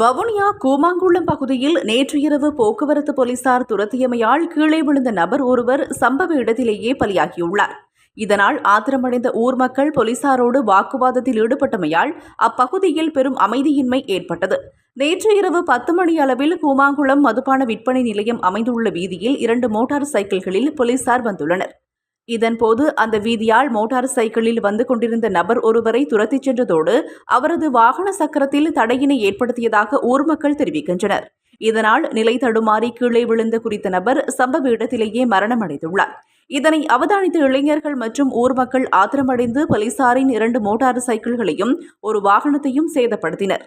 வவுனியா கூமாங்குளம் பகுதியில் நேற்று இரவு போக்குவரத்து போலீசார் துரத்தியமையால் கீழே விழுந்த நபர் ஒருவர் சம்பவ இடத்திலேயே பலியாகியுள்ளார். இதனால் ஆத்திரமடைந்த ஊர் மக்கள் போலீசாரோடு வாக்குவாதத்தில் ஈடுபட்டமையால் அப்பகுதியில் பெரும் அமைதியின்மை ஏற்பட்டது. நேற்று இரவு பத்து மணி அளவில் கூமாங்குளம் மதுபான விற்பனை நிலையம் அமைந்துள்ள வீதியில் இரண்டு மோட்டார் சைக்கிள்களில் போலீசார் வந்துள்ளனர். இதன்போது அந்த வீதியால் மோட்டார் சைக்கிளில் வந்து கொண்டிருந்த நபர் ஒருவரை துரத்திச் சென்றதோடு அவரது வாகன சக்கரத்தில் தடையினை ஏற்படுத்தியதாக ஊர் மக்கள் தெரிவிக்கின்றனர். இதனால் நிலை தடுமாறி கீழே விழுந்த குறித்த நபர் சம்பவ இடத்திலேயே மரணமடைந்துள்ளார். இதனை அவதானித்த இளைஞர்கள் மற்றும் ஊர் மக்கள் ஆத்திரமடைந்து போலீசாரின் இரண்டு மோட்டார் சைக்கிள்களையும் ஒரு வாகனத்தையும் சேதப்படுத்தினர்.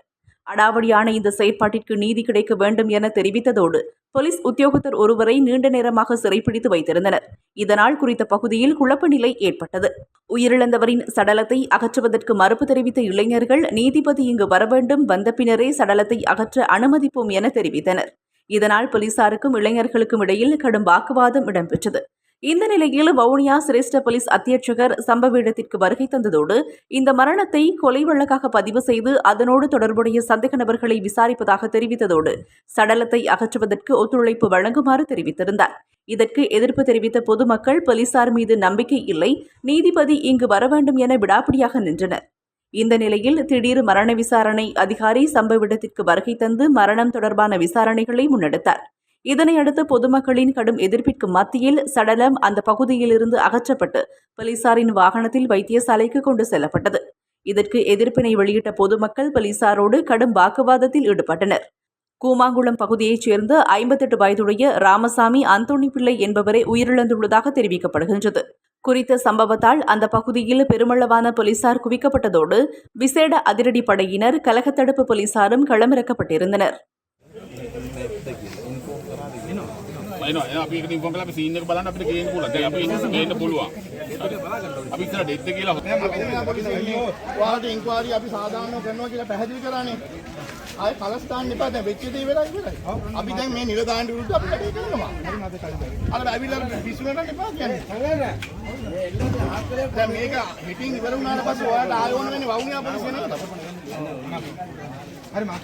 அடாவடியான இந்த செயற்பாட்டிற்கு நீதி கிடைக்க வேண்டும் என தெரிவித்ததோடு போலீஸ் உத்தியோகத்தர் ஒருவரை நீண்ட நேரமாக சிறைப்பிடித்து வைத்திருந்தனர். இதனால் குறித்த பகுதியில் குழப்ப நிலை ஏற்பட்டது. உயிரிழந்தவரின் சடலத்தை அகற்றுவதற்கு மறுப்பு தெரிவித்த இளைஞர்கள் நீதிபதி இங்கு வர வேண்டும் வந்த பின்னரே சடலத்தை அகற்ற அனுமதிப்போம் என தெரிவித்தனர். இதனால் போலீசாருக்கும் இளைஞர்களுக்கும் இடையில் கடும் வாக்குவாதம் இடம்பெற்றது. இந்த நிலையில் வவுனியா சிரேஷ்ட போலீஸ் அத்தியட்சகர் சம்பவ இடத்திற்கு வருகை தந்ததோடு இந்த மரணத்தை கொலை வழக்காக பதிவு செய்து அதனோடு தொடர்புடைய சந்தேக நபர்களை விசாரிப்பதாக தெரிவித்ததோடு சடலத்தை அகற்றுவதற்கு ஒத்துழைப்பு வழங்குமாறு தெரிவித்திருந்தார். இதற்கு எதிர்ப்பு தெரிவித்த பொதுமக்கள் போலீசார் மீது நம்பிக்கை இல்லை நீதிபதி இங்கு வர வேண்டும் என விடாப்பிடியாக நின்றனர். இந்த நிலையில் திடீர் மரண விசாரணை அதிகாரி சம்பவ இடத்திற்கு வருகை தந்து மரணம் தொடர்பான விசாரணைகளை முன்னெடுத்தார். இதனையடுத்து பொதுமக்களின் கடும் எதிர்ப்பிற்கு மத்தியில் சடலம் அந்த பகுதியிலிருந்து அகற்றப்பட்டு போலீசாரின் வாகனத்தில் வைத்தியசாலைக்கு கொண்டு செல்லப்பட்டது. இதற்கு எதிர்ப்பினை வெளியிட்ட பொதுமக்கள் போலீசாரோடு கடும் வாக்குவாதத்தில் ஈடுபட்டனர். கூமாங்குளம் பகுதியைச் சேர்ந்த ஐம்பத்தெட்டு வயதுடைய ராமசாமி அந்தோணி பிள்ளை என்பவரே உயிரிழந்துள்ளதாக தெரிவிக்கப்படுகின்றது. குறித்த சம்பவத்தால் அந்த பகுதியில் பெருமளவான போலீசார் குவிக்கப்பட்டதோடு விசேட அதிரடி படையினர் கலகத்தடுப்பு போலீசாரும் களமிறக்கப்பட்டிருந்தனர். එනවා එනවා අපි ඒකට ඉන්ෆෝම් කරලා අපි සීන් එක බලන්න අපිට ගේන්න පුළුවන්. දැන් අපි ඉන්න ගේන්න පුළුවන්. අපි ඉස්සර ඩෙත් එක කියලා ඔයාලට ඉන්ක්වාරි අපි සාධාරණව කරනවා කියලා පැහැදිලි කරානේ. ආයේ කලස් දාන්න එපා දැන් වෙච්ච දේ වෙලා ඉවරයි. අපි දැන් මේ නිලධාරීන් විරුද්ධ අපි වැඩේ කරනවා. අර ඇවිල්ලා පිස්සු වෙනන්න එපා කියන්නේ. දැන් මේක මිටින් ඉවර වුණාට පස්සේ ඔයාලට ආයෙ ඕන වෙන්නේ වවුනියා පොලිසිය නේද? හරි මාත්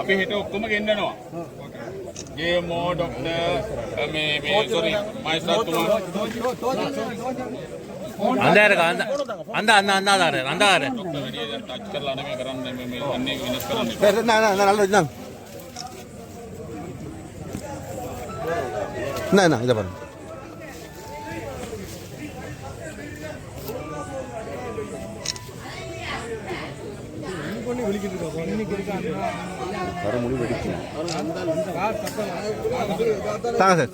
අපි හිට ඔක්කොම ගෙන්න්නනවා. ගේ මෝ ඩොක්ටර් මේ මේ සොරි මයිස්ටර්තුමා අන්දාර අන්ද අන්ද අන්න අන්නාදාර අන්දාර ටච් කරලා නෙමෙයි කරන්නේ මේ මේ අන්නේ වෙනස් කරන්නේ. නෑ නෑ නෑ නෑ නෑ නෑ ඉතපන්. இதை பாருங்க தாங்க சார்